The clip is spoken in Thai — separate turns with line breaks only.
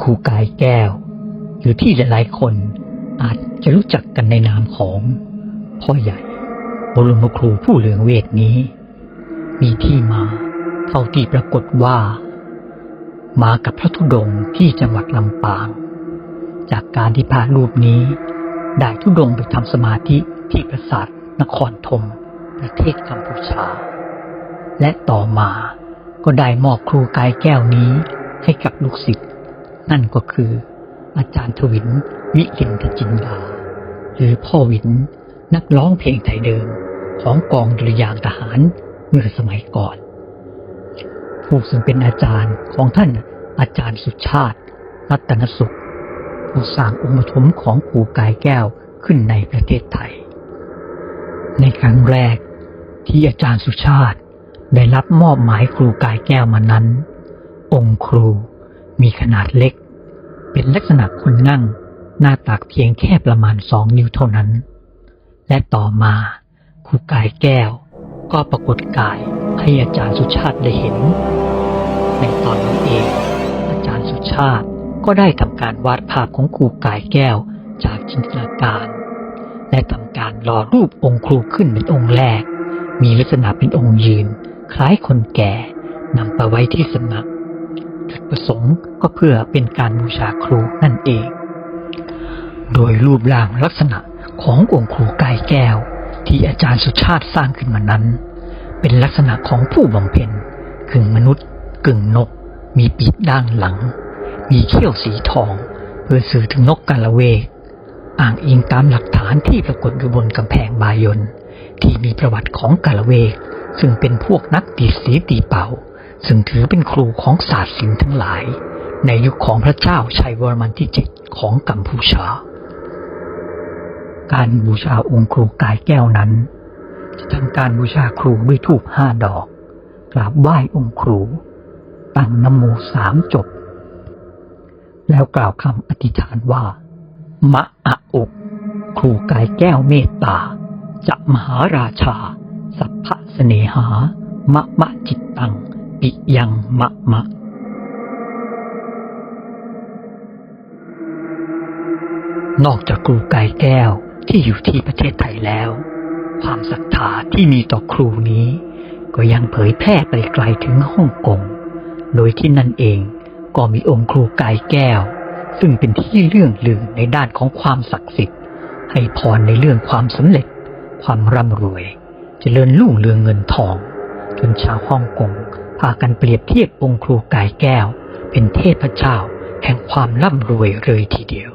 ครูกายแก้ว หรือที่หลายๆ คนอาจจะรู้จักกันในนามของพ่อใหญ่บรมครูผู้เหลืองเวทนี้ มีที่มาเท่าที่ปรากฏว่า มากับพระธุดงที่จังหวัดลำปาง จากการที่พระรูปนี้ ได้ธุดงไปทำสมาธิที่ปราสาทนครธมประเทศกัมพูชา และต่อมาก็ได้มอบครูกายแก้วนี้ให้กับลูกศิษย์ นั่นก็คือ อาจารย์ทวินวิรินทจินดา หรือพ่อวิน นักร้องเพลงไทยเดิมของกองดุริยางทหารเมื่อสมัยก่อน ผู้ซึ่งเป็นอาจารย์ของท่านอาจารย์สุชาติ รัตนสุข ผู้สร้างองค์ปฐมของครูกายแก้วขึ้นในประเทศไทย ในครั้งแรกที่อาจารย์สุชาติได้รับมอบหมายครูกายแก้วมานั้น องค์ครู มีขนาดเล็ก เป็นลักษณะคนนั่ง หน้าตักเพียงแค่ประมาณสองนิ้วเท่านั้น และต่อมาครูกายแก้ว ก็ปรากฏกายให้อาจารย์สุชาติได้เห็น ในตอนนั้นเอง อาจารย์สุชาติก็ได้ทำการวาดภาพของครูกายแก้วจากจินตนาการ และทำการหล่อรูปองค์ครูขึ้นเป็นองค์แรก มีลักษณะเป็นองค์ยืน คล้ายคนแก่นำไปไว้ที่สำนัก จุดประสงค์ก็เพื่อเป็นการบูชาครูนั่นเอง โดยรูปร่างลักษณะขององค์ครูกายแก้ว ที่อาจารย์สุชาติสร้างขึ้นมานั้น เป็นลักษณะของผู้บำเพ็ญกึ่งมนุษย์ กึ่งนก มีปีกด้านหลัง มีเขี้ยวสีทอง เพื่อสื่อถึงนกกาละเวก อ้างอิงตามหลักฐานที่ปรากฏอยู่บนกำแพงบายนที่มีประวัติของกาละเวก ซึ่งเป็นพวกนักตีสีตีเป่า ซึ่งถือเป็นครูของศาสตร์ศิลป์ทั้งหลาย ในยุคของพระเจ้าชัยวรมันที่เจ็ดของกัมพูชา การบูชาองค์ครูกายแก้วนั้น จะทำการบูชาครูด้วยธูปห้าดอก กราบไหว้องค์ครู ตั้งนโมสามจบ แล้วกล่าวคำอธิษฐานว่ามะอะอุครูกายแก้วเมตตาจะมหาราชา สัพพะเสนหามะมะจิตตัง ปิยังมะมะ นอกจากครูกายแก้วที่อยู่ที่ประเทศไทยแล้ว ความศรัทธาที่มีต่อครูนี้ ก็ยังเผยแพร่ไปไกลถึงฮ่องกง โดยที่นั่นเองก็มีองค์ครูกายแก้ว ซึ่งเป็นที่เรื่องลือในด้านของความศักดิ์สิทธิ์ ให้พรในเรื่องความสำเร็จ ความร่ำรวยเจริญรุ่งเรืองเงินทอง จนชาวฮ่องกง พากันเปรียบเทียบองค์ครูกายแก้ว เป็นเทพเจ้า แห่งความร่ำรวยเลยทีเดียว